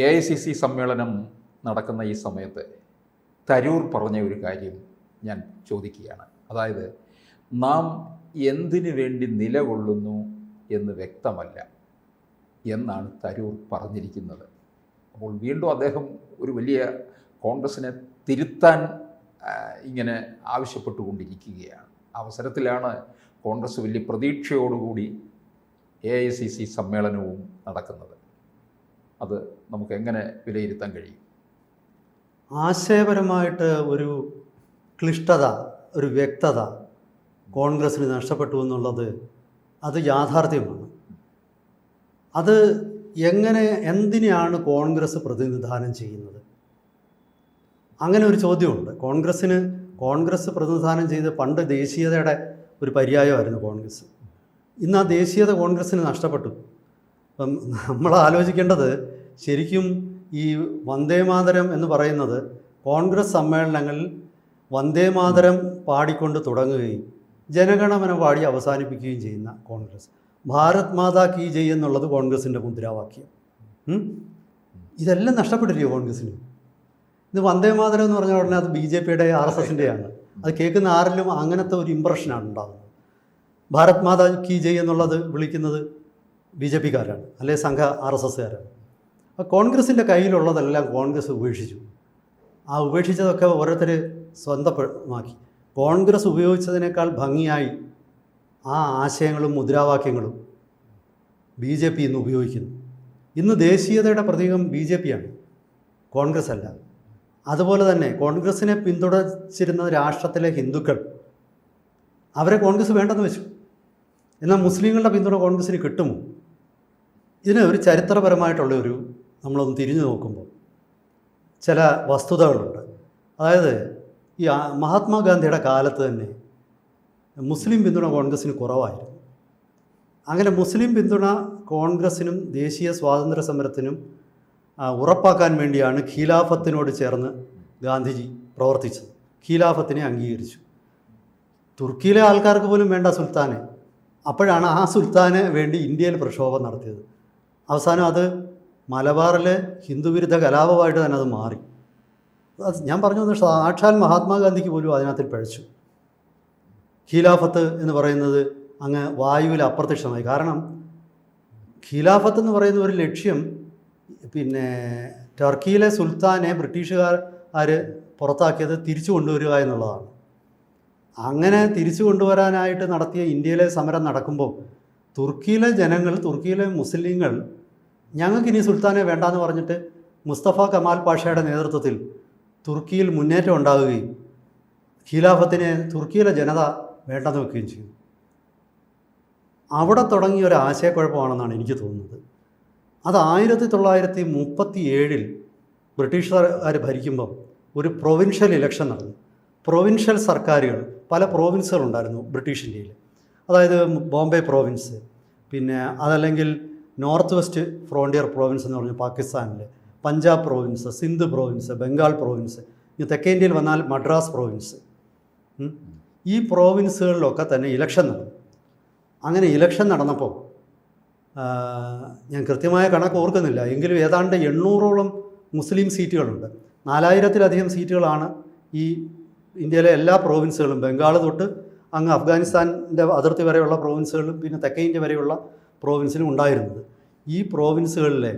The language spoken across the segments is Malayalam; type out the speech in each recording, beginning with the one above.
എ ഐ സി സി സമ്മേളനം നടക്കുന്ന ഈ സമയത്ത് തരൂർ പറഞ്ഞ ഒരു കാര്യം ഞാൻ ചോദിക്കുകയാണ്. അതായത് നാം എന്തിനു വേണ്ടി നിലകൊള്ളുന്നു എന്ന് വ്യക്തമല്ല എന്നാണ് തരൂർ പറഞ്ഞിരിക്കുന്നത്. അപ്പോൾ വീണ്ടും അദ്ദേഹം ഒരു വലിയ കോൺഗ്രസിനെ തിരുത്താൻ ഇങ്ങനെ ആവശ്യപ്പെട്ടുകൊണ്ടിരിക്കുകയാണ്. അവസരത്തിലാണ് കോൺഗ്രസ് വലിയ പ്രതീക്ഷയോടുകൂടി എ ഐ സി സി സമ്മേളനവും നടക്കുന്നത്. അത് നമുക്ക് എങ്ങനെ വിലയിരുത്താൻ കഴിയും? ആശയപരമായിട്ട് ഒരു ക്ലിഷ്ടത ഒരു വ്യക്തത കോൺഗ്രസ്സിന് നഷ്ടപ്പെട്ടു എന്നുള്ളത് അത് യാഥാർത്ഥ്യമാണ്. അത് എങ്ങനെ എന്തിനെയാണ് കോൺഗ്രസ് പ്രതിനിധാനം ചെയ്യുന്നത്? അങ്ങനെ ഒരു ചോദ്യമുണ്ട്. കോൺഗ്രസ്സിന് കോൺഗ്രസ് പ്രതിനിധാനം ചെയ്ത് പണ്ട് ദേശീയതയുടെ ഒരു പര്യായമായിരുന്നു കോൺഗ്രസ്. ഇന്ന് ആ ദേശീയത കോൺഗ്രസ്സിന് നഷ്ടപ്പെട്ടു. അപ്പം നമ്മൾ ആലോചിക്കേണ്ടത് ശരിക്കും ഈ വന്ദേമാതരം എന്ന് പറയുന്നത് കോൺഗ്രസ് സമ്മേളനങ്ങളിൽ വന്ദേമാതരം പാടിക്കൊണ്ട് തുടങ്ങുകയും ജനഗണമന പാടി അവസാനിപ്പിക്കുകയും ചെയ്യുന്ന കോൺഗ്രസ്. ഭാരത് മാതാ കീ ജയ് എന്നുള്ളത് കോൺഗ്രസിന്റെ മുദ്രാവാക്യം. ഇതെല്ലാം നഷ്ടപ്പെട്ടില്ലയോ കോൺഗ്രസ്സിന് ഇത് വന്ദേമാതരം എന്ന് പറഞ്ഞ ഉടനെ അത് ബി ജെ പിയുടെ ആർ എസ് എസിന്റെയാണ്. അത് കേൾക്കുന്ന ആരിലും അങ്ങനത്തെ ഒരു ഇമ്പ്രഷനാണ് ഉണ്ടാകുന്നത് ഭാരത് മാതാ കീ ജയ് എന്നുള്ളത് വിളിക്കുന്നത് ബി ജെ പിക്കാരാണ് അല്ലെ സംഘ ആർ എസ് എസ്സുകാരാണ്. അപ്പോൾ കോൺഗ്രസിന്റെ കയ്യിലുള്ളതെല്ലാം കോൺഗ്രസ് ഉപേക്ഷിച്ചു. ആ ഉപേക്ഷിച്ചതൊക്കെ ഓരോരുത്തർ സ്വന്തമാക്കി. കോൺഗ്രസ് ഉപയോഗിച്ചതിനേക്കാൾ ഭംഗിയായി ആ ആശയങ്ങളും മുദ്രാവാക്യങ്ങളും ബി ജെ പി ഇന്ന് ഉപയോഗിക്കുന്നു. ഇന്ന് ദേശീയതയുടെ പ്രതീകം ബി ജെ പിയാണ്. കോൺഗ്രസ് അല്ല അതുപോലെ തന്നെ കോൺഗ്രസിനെ പിന്തുണച്ചിരുന്ന രാഷ്ട്രത്തിലെ ഹിന്ദുക്കൾ അവരെ കോൺഗ്രസ് വേണ്ടെന്ന് വെച്ചു. എന്നാൽ മുസ്ലിങ്ങളുടെ പിന്തുണ കോൺഗ്രസ്സിന് കിട്ടുമോ? ഇതിന് ഒരു ചരിത്രപരമായിട്ടുള്ള ഒരു നമ്മളൊന്ന് തിരിഞ്ഞു നോക്കുമ്പോൾ ചില വസ്തുതകളുണ്ട്. അതായത് ഈ മഹാത്മാഗാന്ധിയുടെ കാലത്ത് തന്നെ മുസ്ലിം പിന്തുണ കോൺഗ്രസ്സിന് കുറവായിരുന്നു. അങ്ങനെ മുസ്ലിം പിന്തുണ കോൺഗ്രസ്സിനും ദേശീയ സ്വാതന്ത്ര്യ സമരത്തിനും ഉറപ്പാക്കാൻ വേണ്ടിയാണ് ഖിലാഫത്തിനോട് ചേർന്ന് ഗാന്ധിജി പ്രവർത്തിച്ചത്. ഖിലാഫത്തിനെ അംഗീകരിച്ചു. തുർക്കിയിലെ ആൾക്കാർക്ക് പോലും വേണ്ട സുൽത്താനെ. അപ്പോഴാണ് ആ സുൽത്താന് വേണ്ടി ഇന്ത്യയിൽ പ്രക്ഷോഭം നടത്തിയത്. അവസാനം അത് മലബാറിലെ ഹിന്ദുവിരുദ്ധ കലാപമായിട്ട് തന്നെ അത് മാറി. അത് ഞാൻ പറഞ്ഞു വന്നത് സാക്ഷാൽ മഹാത്മാഗാന്ധിക്ക് പോലും അതിനകത്തിൽ പഴച്ചു. ഖിലാഫത്ത് എന്ന് പറയുന്നത് അങ്ങ് വായുവിൽ അപ്രത്യക്ഷമായി. കാരണം ഖിലാഫത്ത് എന്ന് പറയുന്ന ഒരു ലക്ഷ്യം പിന്നെ ടർക്കിയിലെ സുൽത്താനെ ബ്രിട്ടീഷുകാർ ആര് പുറത്താക്കിയത് തിരിച്ചു കൊണ്ടുവരിക എന്നുള്ളതാണ്. അങ്ങനെ തിരിച്ചു കൊണ്ടുവരാനായിട്ട് നടത്തിയ ഇന്ത്യയിലെ സമരം നടക്കുമ്പോൾ തുർക്കിയിലെ ജനങ്ങൾ തുർക്കിയിലെ മുസ്ലിങ്ങൾ ഞങ്ങൾക്കിനി സുൽത്താനെ വേണ്ടാന്ന് പറഞ്ഞിട്ട് മുസ്തഫ കമാൽ പാഷയുടെ നേതൃത്വത്തിൽ തുർക്കിയിൽ മുന്നേറ്റം ഉണ്ടാവുകയും ഖിലാഫത്തിനെ തുർക്കിയിലെ ജനത വേണ്ടെന്ന് വെക്കുകയും ചെയ്തു. അവിടെ തുടങ്ങിയ ഒരു ആശയക്കുഴപ്പമാണെന്നാണ് എനിക്ക് തോന്നുന്നത്. അത് ആയിരത്തി തൊള്ളായിരത്തി മുപ്പത്തി ഏഴിൽ ബ്രിട്ടീഷുകാർ ഭരിക്കുമ്പം ഒരു പ്രൊവിൻഷ്യൽ ഇലക്ഷൻ നടന്നു. പ്രൊവിൻഷ്യൽ സർക്കാരുകൾ പല പ്രോവിൻസുകളുണ്ടായിരുന്നു ബ്രിട്ടീഷ് ഇന്ത്യയിൽ. അതായത് ബോംബെ പ്രോവിൻസ് പിന്നെ അതല്ലെങ്കിൽ നോർത്ത് വെസ്റ്റ് ഫ്രോണ്ടിയർ പ്രോവിൻസ് എന്ന് പറഞ്ഞാൽ പാകിസ്ഥാനിൽ Punjab province Sindh province Bengal province ഇനി തെക്കേ ഇന്ത്യയിൽ വന്നാൽ മദ്രാസ് പ്രോവിൻസ്. ഈ പ്രോവിൻസുകളിലൊക്കെ തന്നെ ഇലക്ഷൻ നടന്നു. അങ്ങനെ ഇലക്ഷൻ നടന്നപ്പോൾ ഞാൻ കൃത്യമായ കണക്ക് ഓർക്കുന്നില്ല. എങ്കിലും ഏതാണ്ട് എണ്ണൂറോളം മുസ്ലിം സീറ്റുകളുണ്ട്. നാലായിരത്തിലധികം സീറ്റുകളാണ് ഈ ഇന്ത്യയിലെ എല്ലാ പ്രോവിൻസുകളും ബംഗാൾ തൊട്ട് അങ്ങ് അഫ്ഗാനിസ്ഥാന്റെ അതിർത്തി വരെയുള്ള പ്രോവിൻസുകളും പിന്നെ തെക്കേ ഇന്ത്യ വരെയുള്ള പ്രോവിൻസിലും ഉണ്ടായിരുന്നത്. ഈ പ്രോവിൻസുകളിലെ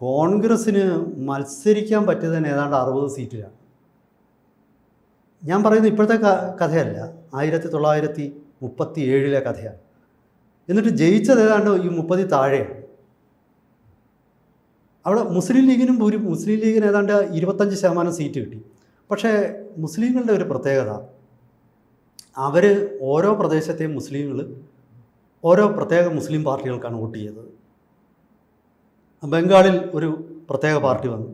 കോൺഗ്രസ്സിന് മത്സരിക്കാൻ പറ്റിയത് തന്നെ ഏതാണ്ട് അറുപത് സീറ്റിലാണ്. ഞാൻ പറയുന്നത് ഇപ്പോഴത്തെ കഥയല്ല. ആയിരത്തി തൊള്ളായിരത്തി മുപ്പത്തി ഏഴിലെ കഥയാണ്. എന്നിട്ട് ജയിച്ചത് ഏതാണ്ട് ഈ മുപ്പതി താഴെയാണ്. അവിടെ മുസ്ലിം ലീഗിനും ഭൂരി മുസ്ലിം ലീഗിന് ഏതാണ്ട് ഇരുപത്തഞ്ച് ശതമാനം സീറ്റ് കിട്ടി. പക്ഷേ മുസ്ലിങ്ങളുടെ ഒരു പ്രത്യേകത അവർ ഓരോ പ്രദേശത്തെയും മുസ്ലിങ്ങൾ ഓരോ പ്രത്യേക മുസ്ലിം പാർട്ടികൾക്കാണ് വോട്ട് ചെയ്തത്. ബംഗാളിൽ ഒരു പ്രത്യേക പാർട്ടി വന്നു.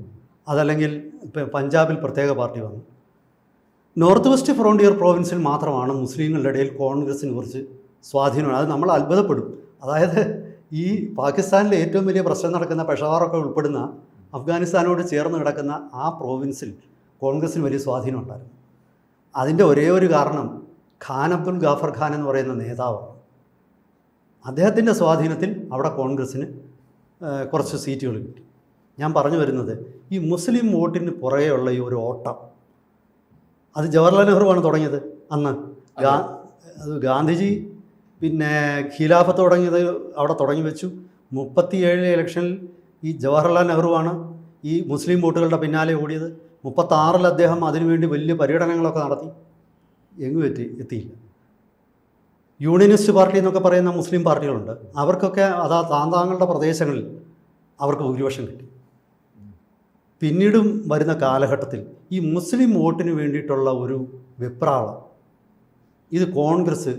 അതല്ലെങ്കിൽ പഞ്ചാബിൽ പ്രത്യേക പാർട്ടി വന്നു. നോർത്ത് വെസ്റ്റ് ഫ്രോണ്ടിയർ പ്രോവിൻസിൽ മാത്രമാണ് മുസ്ലിങ്ങളുടെ ഇടയിൽ കോൺഗ്രസിനെ കുറച്ച് സ്വാധീനം. അത് നമ്മൾ അത്ഭുതപ്പെടും. അതായത് ഈ പാകിസ്ഥാനിലെ ഏറ്റവും വലിയ പ്രശ്നം നടക്കുന്ന പെഷവാറൊക്കെ ഉൾപ്പെടുന്ന അഫ്ഗാനിസ്ഥാനോട് ചേർന്ന് കിടക്കുന്ന ആ പ്രോവിൻസിൽ കോൺഗ്രസിന് വലിയ സ്വാധീനം ഉണ്ടായിരുന്നു. അതിന്റെ ഒരേ ഒരു കാരണം ഖാൻ അബ്ദുൽ ഗാഫർ ഖാൻ എന്ന് പറയുന്ന നേതാവാണ്. അദ്ദേഹത്തിന്റെ സ്വാധീനത്തിൽ അവിടെ കോൺഗ്രസ്സിന് കുറച്ച് സീറ്റുകൾ കിട്ടി. ഞാൻ പറഞ്ഞു വരുന്നത് ഈ മുസ്ലിം വോട്ടിന് പുറകെയുള്ള ഈ ഒരു ഓട്ടം അത് ജവഹർലാൽ നെഹ്റുവാണ് തുടങ്ങിയത് അന്ന്. ഗാ അത് ഗാന്ധിജി പിന്നെ ഖിലാഫത്ത് തുടങ്ങിയത് അവിടെ തുടങ്ങി വെച്ചു. മുപ്പത്തിയേഴിലെ ഇലക്ഷനിൽ ഈ ജവഹർലാൽ നെഹ്റുവാണ് ഈ മുസ്ലിം വോട്ടുകളുടെ പിന്നാലെ ഓടിയത്. മുപ്പത്താറിൽ അദ്ദേഹം അതിനുവേണ്ടി വലിയ പര്യടനങ്ങളൊക്കെ നടത്തി. എങ്ങും എത്തി എത്തിയില്ല. യൂണിയനിസ്റ്റ് പാർട്ടി എന്നൊക്കെ പറയുന്ന മുസ്ലിം പാർട്ടികളുണ്ട്. അവർക്കൊക്കെ അതാ താന്താങ്ങളുടെ പ്രദേശങ്ങളിൽ അവർക്ക് ഭൂരിപക്ഷം കിട്ടി. പിന്നീടും വരുന്ന കാലഘട്ടത്തിൽ ഈ മുസ്ലിം വോട്ടിന് വേണ്ടിയിട്ടുള്ള ഒരു വെപ്രാളം ഇത് കോൺഗ്രസ്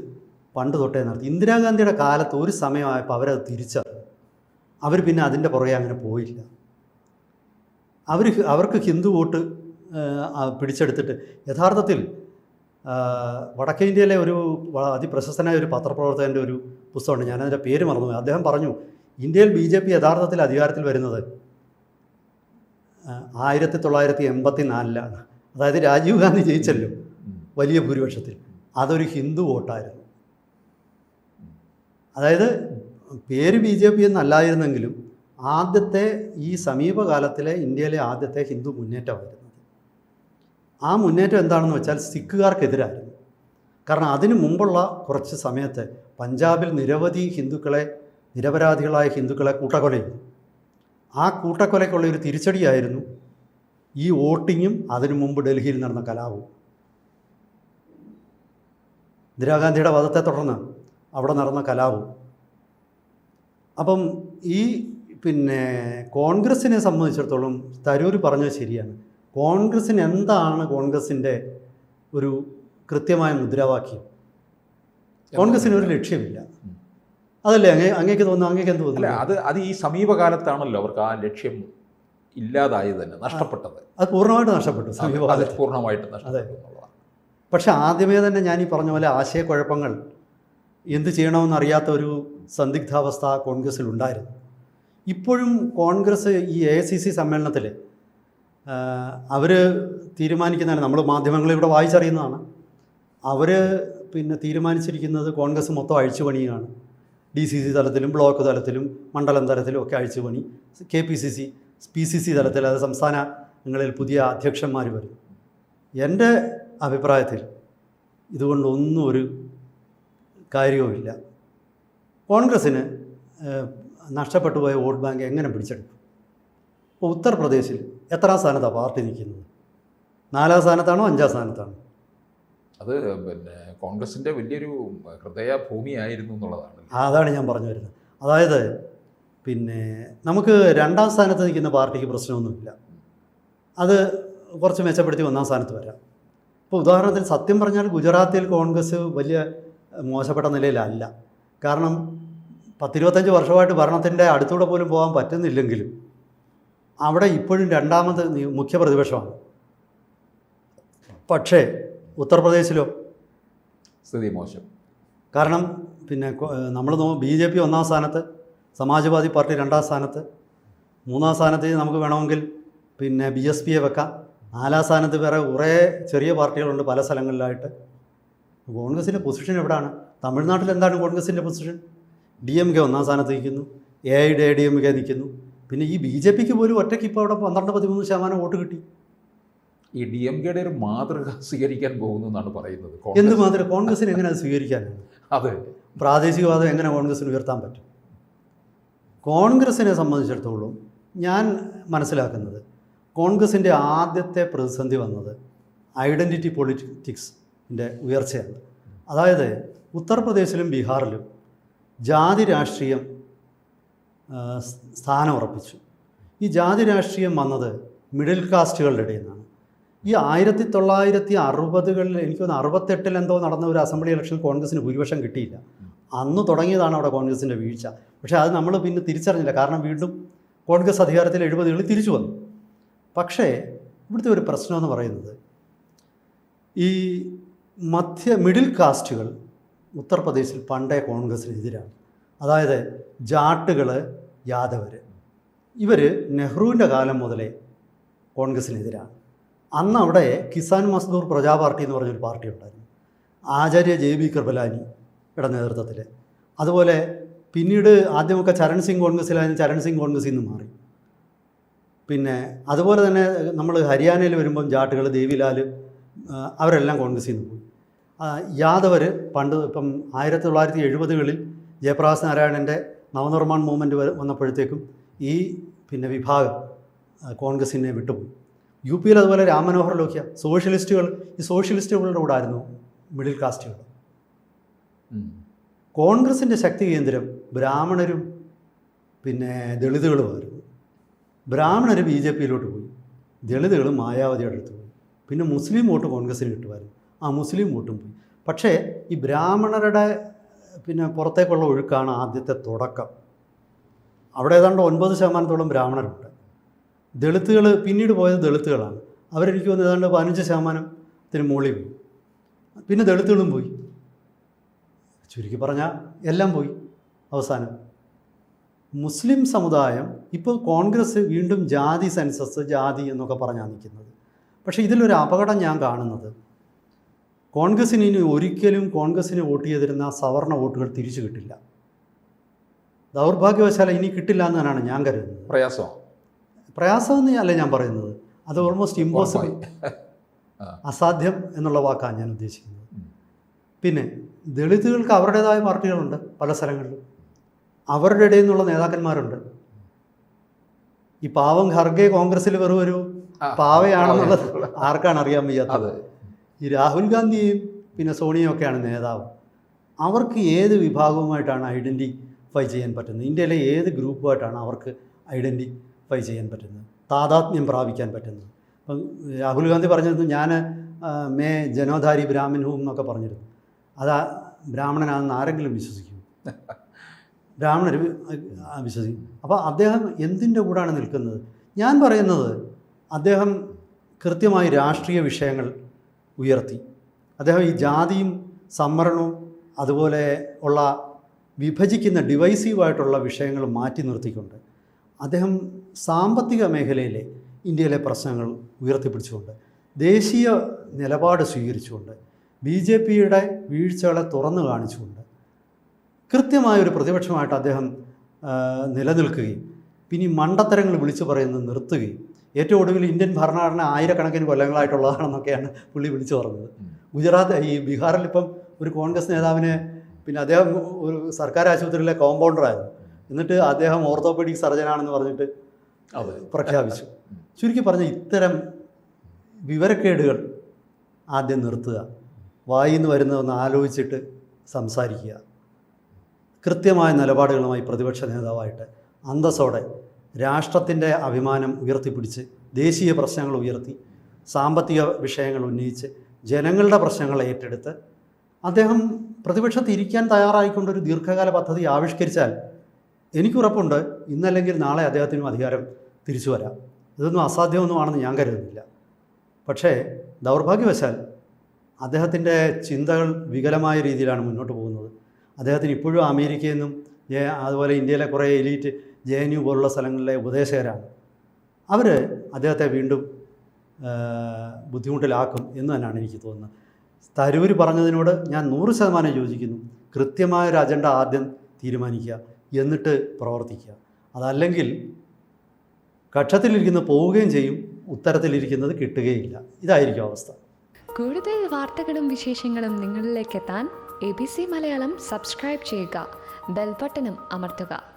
പണ്ട് തൊട്ടേ നടത്തി. ഇന്ദിരാഗാന്ധിയുടെ കാലത്ത് ഒരു സമയമായപ്പോൾ അവരത് തിരിച്ചറിഞ്ഞു. അവർ പിന്നെ അതിന്റെ പുറകെ അങ്ങനെ പോയില്ല. അവർ അവർക്ക് ഹിന്ദു വോട്ട് പിടിച്ചെടുത്തിട്ട് യഥാർത്ഥത്തിൽ വടക്കേ ഇന്ത്യയിലെ ഒരു അതിപ്രശസ്തനായ ഒരു പത്രപ്രവർത്തകന്റെ ഒരു പുസ്തകമുണ്ട്. ഞാനതിന്റെ പേര് മറന്നു അദ്ദേഹം പറഞ്ഞു ഇന്ത്യയിൽ ബി ജെ പി യഥാർത്ഥത്തിൽ അധികാരത്തിൽ വരുന്നത് ആയിരത്തി തൊള്ളായിരത്തി എൺപത്തി നാലിലാണ് അതായത് രാജീവ് ഗാന്ധി ജയിച്ചല്ലോ വലിയ ഭൂരിപക്ഷത്തിൽ. അതൊരു ഹിന്ദു വോട്ടായിരുന്നു. അതായത് പേര് ബി ജെ പി എന്നല്ലായിരുന്നെങ്കിലും ആദ്യത്തെ ഈ സമീപകാലത്തിലെ ഇന്ത്യയിലെ ആദ്യത്തെ ഹിന്ദു മുന്നേറ്റമായിരുന്നത് ആ മുന്നേറ്റം എന്താണെന്ന് വെച്ചാൽ സിഖുകാർക്കെതിരായിരുന്നു കാരണം അതിനു മുമ്പുള്ള കുറച്ച് സമയത്ത് പഞ്ചാബിൽ നിരവധി ഹിന്ദുക്കളെ നിരപരാധികളായ ഹിന്ദുക്കളെ കൂട്ടക്കൊല ചെയ്തു ആ കൂട്ടക്കൊലയ്ക്കുള്ള ഒരു തിരിച്ചടിയായിരുന്നു ഈ വോട്ടിങ്ങും അതിനു മുമ്പ് ഡൽഹിയിൽ നടന്ന കലാപവും. ഇന്ദിരാഗാന്ധിയുടെ വധത്തെ തുടർന്ന് അവിടെ നടന്ന കലാപവും. അപ്പം ഈ പിന്നെ കോൺഗ്രസിനെ സംബന്ധിച്ചിടത്തോളം തരൂർ പറഞ്ഞത് ശരിയാണ്. കോൺഗ്രസിന് എന്താണ് കോൺഗ്രസിന്റെ ഒരു കൃത്യമായ മുദ്രാവാക്യം? കോൺഗ്രസിന് ഒരു ലക്ഷ്യമില്ല. അതല്ലേ അങ്ങേ അങ്ങേക്ക് തോന്നുന്നു അങ്ങേക്ക് എന്ത് തോന്നുന്നു? അത് അത് ഈ സമീപകാലത്താണല്ലോ അവർക്ക് ആ ലക്ഷ്യം ഇല്ലാതായത് തന്നെ നഷ്ടപ്പെട്ടത്. അത് പൂർണമായിട്ട് നഷ്ടപ്പെട്ടു സമീപകാലത്ത്. പൂർണമായിട്ട് നഷ്ടപ്പെട്ടു പക്ഷെ ആദ്യമേ തന്നെ ഞാൻ ഈ പറഞ്ഞ പോലെ ആശയക്കുഴപ്പങ്ങൾ എന്ത് ചെയ്യണമെന്ന് അറിയാത്ത ഒരു സന്ദിഗ്ധാവസ്ഥ കോൺഗ്രസ്സിൽ ഉണ്ടായിരുന്നു ഇപ്പോഴും കോൺഗ്രസ് ഈ എ സി സി സമ്മേളനത്തിൽ അവർ തീരുമാനിക്കുന്നതാണ്. നമ്മൾ മാധ്യമങ്ങളിവിടെ വായിച്ചറിയുന്നതാണ്. അവർ പിന്നെ തീരുമാനിച്ചിരിക്കുന്നത് കോൺഗ്രസ് മൊത്തം അഴിച്ചുപണിയാണ്. ഡി സി സി തലത്തിലും ബ്ലോക്ക് തലത്തിലും മണ്ഡലം തലത്തിലും ഒക്കെ അഴിച്ചുപണി. K P C C P C C തലത്തിൽ അത് സംസ്ഥാനങ്ങളിൽ പുതിയ അധ്യക്ഷന്മാർ വരും. എന്റെ അഭിപ്രായത്തിൽ ഇതുകൊണ്ടൊന്നും ഒരു കാര്യവുമില്ല. കോൺഗ്രസ്സിന് നഷ്ടപ്പെട്ടു പോയ വോട്ട് ബാങ്ക് എങ്ങനെ പിടിച്ചെടുക്കും? ഇപ്പോൾ ഉത്തർപ്രദേശിൽ എത്രാം സ്ഥാനത്താണ് പാർട്ടി നിൽക്കുന്നത്? നാലാം സ്ഥാനത്താണോ അഞ്ചാം സ്ഥാനത്താണോ? അത് പിന്നെ കോൺഗ്രസിന്റെ വലിയൊരു ഹൃദയഭൂമിയായിരുന്നു എന്നുള്ളതാണ്. അതാണ് ഞാൻ പറഞ്ഞു വരുന്നത്. അതായത് പിന്നെ നമുക്ക് രണ്ടാം സ്ഥാനത്ത് നിൽക്കുന്ന പാർട്ടിക്ക് പ്രശ്നമൊന്നുമില്ല. അത് കുറച്ച് മെച്ചപ്പെടുത്തി ഒന്നാം സ്ഥാനത്ത് വരാം. ഇപ്പോൾ ഉദാഹരണത്തിന് സത്യം പറഞ്ഞാൽ ഗുജറാത്തിൽ കോൺഗ്രസ് വലിയ മോശപ്പെട്ട നിലയിലല്ല. കാരണം പത്തിരുപത്തഞ്ച് വർഷമായിട്ട് ഭരണത്തിന്റെ അടുത്തൂടെ പോലും പോകാൻ പറ്റുന്നില്ലെങ്കിലും അവിടെ ഇപ്പോഴും രണ്ടാമത് മുഖ്യ പ്രതിപക്ഷമാണ്. പക്ഷേ ഉത്തർപ്രദേശിലോ? സ്ഥിതി മോശം. കാരണം പിന്നെ നമ്മൾ ബി ജെ പി ഒന്നാം സ്ഥാനത്ത് സമാജ്വാദി പാർട്ടി രണ്ടാം സ്ഥാനത്ത് മൂന്നാം സ്ഥാനത്ത് നമുക്ക് വേണമെങ്കിൽ പിന്നെ ബി എസ് പിയെ വെക്കാം. നാലാം സ്ഥാനത്ത് വേറെ കുറേ ചെറിയ പാർട്ടികളുണ്ട് പല സ്ഥലങ്ങളിലായിട്ട്. കോൺഗ്രസിന്റെ പൊസിഷൻ എവിടെയാണ് തമിഴ്നാട്ടിൽ എന്താണ് കോൺഗ്രസിന്റെ പൊസിഷൻ? ഡി എം കെ ഒന്നാം സ്ഥാനത്ത് നിൽക്കുന്നു. A I D A D M K നിൽക്കുന്നു. പിന്നെ ഈ ബി ജെ പിക്ക് പോലും ഒറ്റയ്ക്ക് ഇപ്പോൾ അവിടെ പന്ത്രണ്ട് പതിമൂന്ന് ശതമാനം വോട്ട് കിട്ടി. ഈ ഡി എം കെയുടെ ഒരു മാതൃക സ്വീകരിക്കാൻ പോകുന്നു എന്നാണ് പറയുന്നത് എന്ത് മാതൃക? കോൺഗ്രസിന് എങ്ങനെ അത് സ്വീകരിക്കാനാണ് അതെ. പ്രാദേശികവാദം എങ്ങനെ കോൺഗ്രസ്സിന് ഉയർത്താൻ പറ്റും? കോൺഗ്രസിനെ സംബന്ധിച്ചിടത്തോളം ഞാൻ മനസ്സിലാക്കുന്നത് കോൺഗ്രസിന്റെ ആദ്യത്തെ പ്രതിസന്ധി വന്നത് ഐഡന്റിറ്റി പൊളിറ്റിക്സിന്റെ ഉയർച്ചയാണ്. അതായത് ഉത്തർപ്രദേശിലും ബീഹാറിലും ജാതി രാഷ്ട്രീയം സ്ഥാനം ഉറപ്പിച്ചു. ഈ ജാതി രാഷ്ട്രീയം വന്നത് മിഡിൽ കാസ്റ്റുകളുടെ ഇടയിൽ നിന്നാണ് ഈ ആയിരത്തി തൊള്ളായിരത്തി അറുപതുകളിൽ എനിക്ക് തോന്നുന്നു അറുപത്തെട്ടിൽ എന്തോ നടന്ന ഒരു അസംബ്ലി ഇലക്ഷൻ കോൺഗ്രസിന് ഭൂരിപക്ഷം കിട്ടിയില്ല. അന്ന് തുടങ്ങിയതാണ് അവിടെ കോൺഗ്രസിന്റെ വീഴ്ച. പക്ഷേ അത് നമ്മൾ പിന്നെ തിരിച്ചറിഞ്ഞില്ല. കാരണം വീണ്ടും കോൺഗ്രസ് അധികാരത്തിൽ എഴുപതുകളിൽ തിരിച്ചു വന്നു. പക്ഷേ ഇവിടുത്തെ ഒരു പ്രശ്നം എന്ന് പറയുന്നത് ഈ മധ്യ മിഡിൽ കാസ്റ്റുകൾ ഉത്തർപ്രദേശിൽ പണ്ടേ കോൺഗ്രസിനെതിരാണ്. അതായത് ജാട്ടുകൾ യാദവർ ഇവർ നെഹ്റുവിന്റെ കാലം മുതലേ കോൺഗ്രസിനെതിരാണ് അന്ന് അവിടെ കിസാൻ മസ്ദൂർ പ്രജാ പാർട്ടി എന്ന് പറഞ്ഞൊരു പാർട്ടി ഉണ്ടായിരുന്നു. ആചാര്യ ജെ ബി കൃപലാനിയുടെ നേതൃത്വത്തിൽ അതുപോലെ പിന്നീട് ആദ്യമൊക്കെ ചരൺ സിംഗ് കോൺഗ്രസ്സിലായിരുന്നു ചരൺ സിംഗ് കോൺഗ്രസ്സിൽ നിന്ന് മാറി. പിന്നെ അതുപോലെ തന്നെ നമ്മൾ ഹരിയാനയിൽ വരുമ്പം ജാട്ടുകൾ ദേവിലാൽ അവരെല്ലാം കോൺഗ്രസ്സിൽ നിന്ന് പോയി. യാദവർ പണ്ട് ഇപ്പം ആയിരത്തി തൊള്ളായിരത്തി എഴുപതുകളിൽ ജയപ്രകാശ് നാരായണന്റെ നവനിർമ്മാൺ മൂവ്മെന്റ് വന്നപ്പോഴത്തേക്കും ഈ പിന്നെ വിഭാഗം കോൺഗ്രസിനെ വിട്ടുപോയി. യു പിയിൽ അതുപോലെ രാമനോഹർ ലോഹ്യ സോഷ്യലിസ്റ്റുകൾ ഈ സോഷ്യലിസ്റ്റുകളുടെ കൂടെ ആയിരുന്നു മിഡിൽ കാസ്റ്റുകൾ. കോൺഗ്രസിന്റെ ശക്തി കേന്ദ്രം ബ്രാഹ്മണരും പിന്നെ ദളിതുകളുമായിരുന്നു ബ്രാഹ്മണർ ബി ജെ പിയിലോട്ട് പോയി. ദളിതുകൾ മായാവതിയുടെ അടുത്ത് പോയി. പിന്നെ മുസ്ലിം വോട്ട് കോൺഗ്രസ്സിന് കിട്ടുമായിരുന്നു. ആ മുസ്ലിം വോട്ടും പോയി. പക്ഷേ ഈ ബ്രാഹ്മണരുടെ പിന്നെ പുറത്തേക്കുള്ള ഒഴുക്കാണ് ആദ്യത്തെ തുടക്കം. അവിടെ ഏതാണ്ട് ഒൻപത് ശതമാനത്തോളം ബ്രാഹ്മണരുണ്ട്. ദളിത്തുകൾ പിന്നീട് പോയത് ദളിത്തുകളാണ്. അവരെനിക്ക് വന്ന് ഏതാണ്ട് പതിനഞ്ച് ശതമാനത്തിന് മുകളിൽ പോയി. പിന്നെ ദളിത്തുകളും പോയി. ചുരുക്കി പറഞ്ഞാൽ എല്ലാം പോയി അവസാനം. മുസ്ലിം സമുദായം ഇപ്പോൾ കോൺഗ്രസ് വീണ്ടും ജാതി സെൻസസ് ജാതി എന്നൊക്കെ പറഞ്ഞാണ് നിൽക്കുന്നത്. പക്ഷേ ഇതിലൊരു അപകടം ഞാൻ കാണുന്നത് കോൺഗ്രസ്സിന് ഇനി ഒരിക്കലും കോൺഗ്രസ്സിന് വോട്ട് ചെയ്തിരുന്ന സവർണ വോട്ടുകൾ തിരിച്ചു കിട്ടില്ല. ദൗർഭാഗ്യവശാൽ ഇനി കിട്ടില്ല എന്നാണ് ഞാൻ കരുതുന്നത്. പ്രയാസം? പ്രയാസമെന്ന് അല്ല ഞാൻ പറയുന്നത്. അത് ഓൾമോസ്റ്റ് ഇമ്പോസിബിൾ. അസാധ്യം എന്നുള്ള വാക്കാണ് ഞാൻ ഉദ്ദേശിക്കുന്നത്. പിന്നെ ദളിതുകൾക്ക് അവരുടേതായ പാർട്ടികളുണ്ട് പല സ്ഥലങ്ങളിലും. അവരുടെ ഇടയിൽ നിന്നുള്ള നേതാക്കന്മാരുണ്ട്. ഈ പാവം ഖർഗെ കോൺഗ്രസ്സിൽ വെറും ഒരു പാവയാണെന്നുള്ളത് ആർക്കാണ് അറിയാൻ വയ്യാത്തത്? ഈ രാഹുൽ ഗാന്ധിയും പിന്നെ സോണിയും ഒക്കെയാണ് നേതാവ്. അവർക്ക് ഏത് വിഭാഗവുമായിട്ടാണ് ഐഡന്റിഫൈ ചെയ്യാൻ പറ്റുന്നത്? ഇന്ത്യയിലെ ഏത് ഗ്രൂപ്പുമായിട്ടാണ് അവർക്ക് ഐഡന്റിഫൈ ചെയ്യാൻ പറ്റുന്നത്? താതാത്മ്യം പ്രാപിക്കാൻ പറ്റുന്നത്? ഇപ്പം രാഹുൽ ഗാന്ധി പറഞ്ഞിരുന്നു ഞാൻ മേ ജനോധാരി ബ്രാഹ്മിൻ ഹൂം എന്നൊക്കെ പറഞ്ഞിരുന്നു. അതാ ബ്രാഹ്മണനാണെന്ന് ആരെങ്കിലും വിശ്വസിക്കും? ബ്രാഹ്മണർ വിശ്വസിക്കും. അപ്പോൾ അദ്ദേഹം എന്തിന്റെ കൂടാണ് നിൽക്കുന്നത്? ഞാൻ പറയുന്നത് അദ്ദേഹം കൃത്യമായി രാഷ്ട്രീയ വിഷയങ്ങൾ ഉയർത്തി. അദ്ദേഹം ഈ ജാതിയും സംവരണവും അതുപോലെ ഉള്ള വിഭജിക്കുന്ന ഡിവൈസീവായിട്ടുള്ള വിഷയങ്ങൾ മാറ്റി നിർത്തിക്കൊണ്ട് അദ്ദേഹം സാമ്പത്തിക മേഖലയിലെ ഇന്ത്യയിലെ പ്രശ്നങ്ങൾ ഉയർത്തിപ്പിടിച്ചുകൊണ്ട് ദേശീയ നിലപാട് സ്വീകരിച്ചുകൊണ്ട് ബി ജെ പിയുടെ വീഴ്ചകളെ തുറന്നു കാണിച്ചുകൊണ്ട് കൃത്യമായൊരു പ്രതിപക്ഷമായിട്ട് അദ്ദേഹം നിലനിൽക്കുകയും പിന്നെ മണ്ടത്തരങ്ങൾ വിളിച്ചു പറയുന്നത് നിർത്തുകയും ഏറ്റവും ഒടുവിൽ ഇന്ത്യൻ ഭരണഘടന ആയിരക്കണക്കിന് കൊല്ലങ്ങളായിട്ടുള്ളതാണെന്നൊക്കെയാണ് പുള്ളി വിളിച്ചു പറഞ്ഞത്. ഗുജറാത്ത് ഈ ബീഹാറിൽ ഇപ്പം ഒരു കോൺഗ്രസ് നേതാവിനെ പിന്നെ അദ്ദേഹം ഒരു സർക്കാർ ആശുപത്രിയിലെ കോമ്പൗണ്ടറായിരുന്നു എന്നിട്ട് അദ്ദേഹം ഓർത്തോപ്പഡിക് സർജനാണെന്ന് പറഞ്ഞിട്ട് പ്രഖ്യാപിച്ചു. ചുരുക്കി പറഞ്ഞ ഇത്തരം വിവരക്കേടുകൾ ആദ്യം നിർത്തുക. വായിൽ നിന്ന് വരുന്നതൊന്ന് ആലോചിച്ചിട്ട് സംസാരിക്കുക. കൃത്യമായ നിലപാടുകളുമായി പ്രതിപക്ഷ നേതാവായിട്ട് അന്തസ്സോടെ രാഷ്ട്രത്തിന്റെ അഭിമാനം ഉയർത്തിപ്പിടിച്ച് ദേശീയ പ്രശ്നങ്ങൾ ഉയർത്തി സാമ്പത്തിക വിഷയങ്ങൾ ഉന്നയിച്ച് ജനങ്ങളുടെ പ്രശ്നങ്ങൾ ഏറ്റെടുത്ത് അദ്ദേഹം പ്രതിപക്ഷത്തിരിക്കാൻ തയ്യാറായിക്കൊണ്ടൊരു ദീർഘകാല പദ്ധതി ആവിഷ്കരിച്ചാൽ എനിക്കുറപ്പുണ്ട് ഇന്നല്ലെങ്കിൽ നാളെ അദ്ദേഹത്തിനും അധികാരം തിരിച്ചു വരാം. ഇതൊന്നും അസാധ്യമൊന്നുമാണെന്ന് ഞാൻ കരുതുന്നില്ല. പക്ഷേ ദൗർഭാഗ്യവശാൽ അദ്ദേഹത്തിന്റെ ചിന്തകൾ വികലമായ രീതിയിലാണ് മുന്നോട്ട് പോകുന്നത്. അദ്ദേഹത്തിന് ഇപ്പോഴും അമേരിക്കയിൽ നിന്നും അതുപോലെ ഇന്ത്യയിലെ കുറേ എലീറ്റ് ജെ എൻ യു പോലുള്ള സ്ഥലങ്ങളിലെ ഉപദേശകരാണ്. അവർ അദ്ദേഹത്തെ വീണ്ടും ബുദ്ധിമുട്ടിലാക്കും എന്ന് തന്നെയാണ് എനിക്ക് തോന്നുന്നത്. തരൂർ പറഞ്ഞതിനോട് ഞാൻ നൂറ് ശതമാനം യോജിക്കുന്നു. കൃത്യമായൊരു അജണ്ട ആദ്യം തീരുമാനിക്കുക എന്നിട്ട് പ്രവർത്തിക്കുക. അതല്ലെങ്കിൽ കക്ഷത്തിലിരിക്കുന്ന പോവുകയും ചെയ്യും ഉത്തരത്തിലിരിക്കുന്നത് കിട്ടുകയില്ല. ഇതായിരിക്കും അവസ്ഥ. കൂടുതൽ വാർത്തകളും വിശേഷങ്ങളും നിങ്ങളിലേക്ക് എത്താൻ A B C Malayalam subscribe ചെയ്യുക. ബെൽബട്ടനും അമർത്തുക.